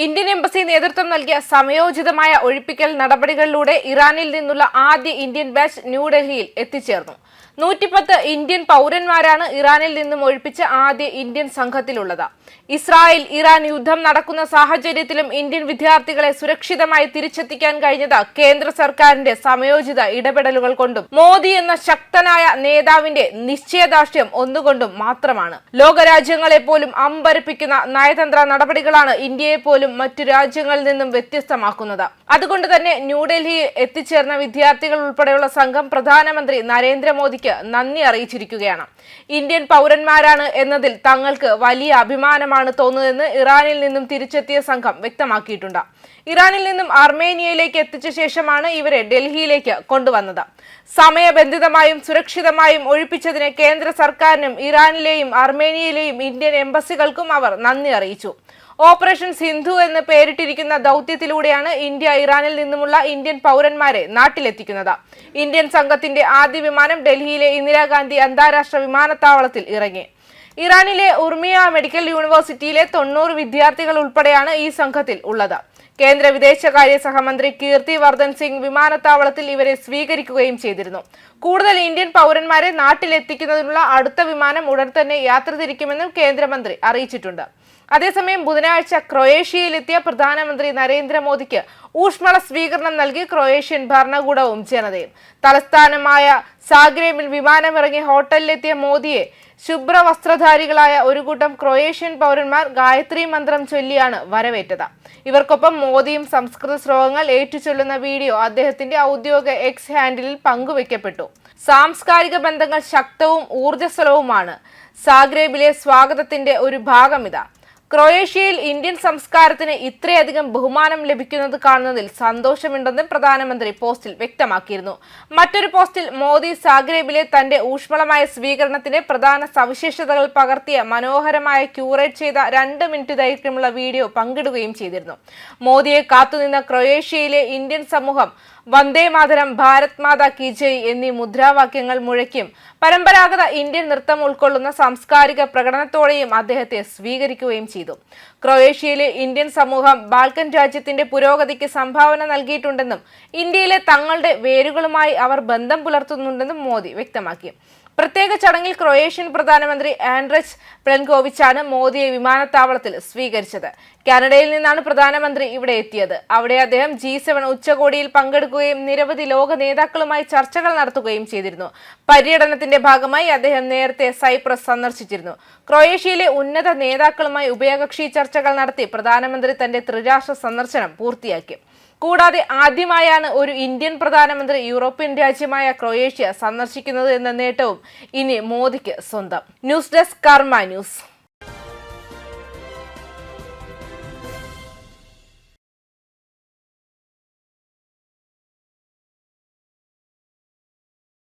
Indian embassy നേതൃത്വം നൽകിയ സമയോചിതമായ ഒഴിപ്പിക്കൽ നടപടികളിലൂടെ ഇറാനിൽ നിന്നുള്ള ആദ്യ ഇന്ത്യൻ ബാച്ച് ന്യൂഡൽഹിയിൽ എത്തിച്ചേർന്നു. നൂറ്റിപ്പത്ത് ഇന്ത്യൻ പൗരന്മാരാണ് ഇറാനിൽ നിന്നും ഒഴിപ്പിച്ച ആദ്യ ഇന്ത്യൻ സംഘത്തിലുള്ളത്. ഇസ്രായേൽ ഇറാൻ യുദ്ധം നടക്കുന്ന സാഹചര്യത്തിലും ഇന്ത്യൻ വിദ്യാർത്ഥികളെ സുരക്ഷിതമായി തിരിച്ചെത്തിക്കാൻ കഴിഞ്ഞത് കേന്ദ്ര സർക്കാരിന്റെ സമയോചിത ഇടപെടലുകൾ കൊണ്ടും മോദി എന്ന ശക്തനായ നേതാവിന്റെ നിശ്ചയദാർഢ്യം ഒന്നുകൊണ്ടും മാത്രമാണ്. ലോകരാജ്യങ്ങളെ പോലും അമ്പരപ്പിക്കുന്ന നയതന്ത്ര നടപടികളാണ് ഇന്ത്യയെ പോലും മറ്റു രാജ്യങ്ങളിൽ നിന്നും വ്യത്യസ്തമാക്കുന്നത്. അതുകൊണ്ട് തന്നെ ന്യൂഡൽഹിയിൽ എത്തിച്ചേർന്ന വിദ്യാർത്ഥികൾ ഉൾപ്പെടെയുള്ള സംഘം പ്രധാനമന്ത്രി നരേന്ദ്രമോദിക്ക് നന്ദി അറിയിച്ചിരിക്കുകയാണ്. ഇന്ത്യൻ പൗരന്മാരാണ് എന്നതിൽ തങ്ങൾക്ക് വലിയ അഭിമാനമാണ് തോന്നുന്നതെന്ന് ഇറാനിൽ നിന്നും തിരിച്ചെത്തിയ സംഘം വ്യക്തമാക്കിയിട്ടുണ്ട്. ഇറാനിൽ നിന്നും അർമേനിയയിലേക്ക് എത്തിച്ച ശേഷമാണ് ഇവരെ ഡൽഹിയിലേക്ക് കൊണ്ടുവന്നത്. സമയബന്ധിതമായും സുരക്ഷിതമായും ഒഴിപ്പിച്ചതിന് കേന്ദ്ര സർക്കാരിനും ഇറാനിലെയും അർമേനിയയിലെയും ഇന്ത്യൻ എംബസികൾക്കും അവർ നന്ദി അറിയിച്ചു. ഓപ്പറേഷൻ സിന്ധു എന്ന് പേരിട്ടിരിക്കുന്ന ദൗത്യത്തിലൂടെയാണ് ഇന്ത്യ ഇറാനിൽ നിന്നുമുള്ള ഇന്ത്യൻ പൗരന്മാരെ നാട്ടിലെത്തിക്കുന്നത്. ഇന്ത്യൻ സംഘത്തിന്റെ ആദ്യ വിമാനം ഡൽഹിയിലെ ഇന്ദിരാഗാന്ധി അന്താരാഷ്ട്ര വിമാനത്താവളത്തിൽ ഇറങ്ങി. ഇറാനിലെ ഉർമിയ മെഡിക്കൽ യൂണിവേഴ്സിറ്റിയിലെ തൊണ്ണൂറ് വിദ്യാർത്ഥികൾ ഉൾപ്പെടെയാണ് ഈ സംഘത്തിൽ ഉള്ളത്. കേന്ദ്ര വിദേശകാര്യ സഹമന്ത്രി കീർത്തി വർദ്ധൻ സിംഗ് വിമാനത്താവളത്തിൽ ഇവരെ സ്വീകരിക്കുകയും ചെയ്തിരുന്നു. കൂടുതൽ ഇന്ത്യൻ പൗരന്മാരെ നാട്ടിലെത്തിക്കുന്നതിനുള്ള അടുത്ത വിമാനം ഉടൻ തന്നെ യാത്ര തിരിക്കുമെന്നും കേന്ദ്രമന്ത്രി അറിയിച്ചിട്ടുണ്ട്. അതേസമയം ബുധനാഴ്ച ക്രൊയേഷ്യയിലെത്തിയ പ്രധാനമന്ത്രി നരേന്ദ്രമോദിക്ക് ഊഷ്മള സ്വീകരണം നൽകി ക്രൊയേഷ്യൻ ഭരണകൂടവും ജനതയും. തലസ്ഥാനമായ സാഗ്രേമിൽ വിമാനമിറങ്ങി ഹോട്ടലിലെത്തിയ മോദിയെ ശുഭ്ര വസ്ത്രധാരികളായ ഒരു കൂട്ടം ക്രൊയേഷ്യൻ പൗരന്മാർ ഗായത്രി മന്ത്രം ചൊല്ലിയാണ് വരവേറ്റത്. ഇവർക്കൊപ്പം മോദിയും സംസ്കൃത ശ്ലോകങ്ങൾ ഏറ്റുചൊല്ലുന്ന വീഡിയോ അദ്ദേഹത്തിന്റെ ഔദ്യോഗിക എക്സ് ഹാൻഡിലിൽ പങ്കുവെക്കപ്പെട്ടു. സാംസ്കാരിക ബന്ധങ്ങൾ ശക്തവും ഊർജസ്വലവുമാണ്. സാഗ്രേബിലെ സ്വാഗതത്തിന്റെ ഒരു ഭാഗം ഇതാ. ക്രൊയേഷ്യയിൽ ഇന്ത്യൻ സംസ്കാരത്തിന് ഇത്രയധികം ബഹുമാനം ലഭിക്കുന്നത് കാണുന്നതിൽ സന്തോഷമുണ്ടെന്നും പ്രധാനമന്ത്രി പോസ്റ്റിൽ വ്യക്തമാക്കിയിരുന്നു. മറ്റൊരു പോസ്റ്റിൽ മോദി സാഗ്രേബിലെ തന്റെ ഊഷ്മളമായ സ്വീകരണത്തിന്റെ പ്രധാന സവിശേഷതകൾ പകർത്തിയ മനോഹരമായ ക്യൂറേറ്റ് ചെയ്ത രണ്ട് മിനിറ്റ് ദൈർഘ്യമുള്ള വീഡിയോ പങ്കിടുകയും ചെയ്തിരുന്നു. മോദിയെ കാത്തുനിന്ന ക്രൊയേഷ്യയിലെ ഇന്ത്യൻ സമൂഹം വന്ദേ മാതരം ഭാരത് മാതാ കി ജയ് എന്നീ മുദ്രാവാക്യങ്ങൾ മുഴക്കിയും പരമ്പരാഗത ഇന്ത്യൻ നൃത്തം ഉൾക്കൊള്ളുന്ന സാംസ്കാരിക പ്രകടനത്തോടെയും അദ്ദേഹത്തെ സ്വീകരിക്കുകയും ചെയ്തു. ക്രൊയേഷ്യയിലെ ഇന്ത്യൻ സമൂഹം ബാൽക്കൻ രാജ്യത്തിന്റെ പുരോഗതിക്ക് സംഭാവന നൽകിയിട്ടുണ്ടെന്നും ഇന്ത്യയിലെ തങ്ങളുടെ വേരുകളുമായി അവർ ബന്ധം പുലർത്തുന്നുണ്ടെന്നും മോദി വ്യക്തമാക്കി. പ്രത്യേക ചടങ്ങിൽ ക്രൊയേഷ്യൻ പ്രധാനമന്ത്രി ആൻഡ്രസ് പ്ലെൻകോവിച്ചാണ് മോദിയെ വിമാനത്താവളത്തിൽ സ്വീകരിച്ചത്. കാനഡയിൽ നിന്നാണ് പ്രധാനമന്ത്രി ഇവിടെ എത്തിയത്. അവിടെ അദ്ദേഹം ജി സെവൻ ഉച്ചകോടിയിൽ പങ്കെടുക്കുകയും നിരവധി ലോക നേതാക്കളുമായി ചർച്ചകൾ നടത്തുകയും ചെയ്തിരുന്നു. പര്യടനത്തിന്റെ ഭാഗമായി അദ്ദേഹം നേരത്തെ സൈപ്രസ് സന്ദർശിച്ചിരുന്നു. ക്രൊയേഷ്യയിലെ ഉന്നത നേതാക്കളുമായി ഉഭയകക്ഷി ചർച്ചകൾ നടത്തി പ്രധാനമന്ത്രി തന്റെ ത്രിരാഷ്ട്ര സന്ദർശനം പൂർത്തിയാക്കി. കൂടാതെ ആദ്യമായാണ് ഒരു ഇന്ത്യൻ പ്രധാനമന്ത്രി യൂറോപ്യൻ രാജ്യമായ ക്രൊയേഷ്യ സന്ദർശിക്കുന്നത് എന്ന നേട്ടവും ഇനി മോദിക്ക് സ്വന്തം. News desk Karma news.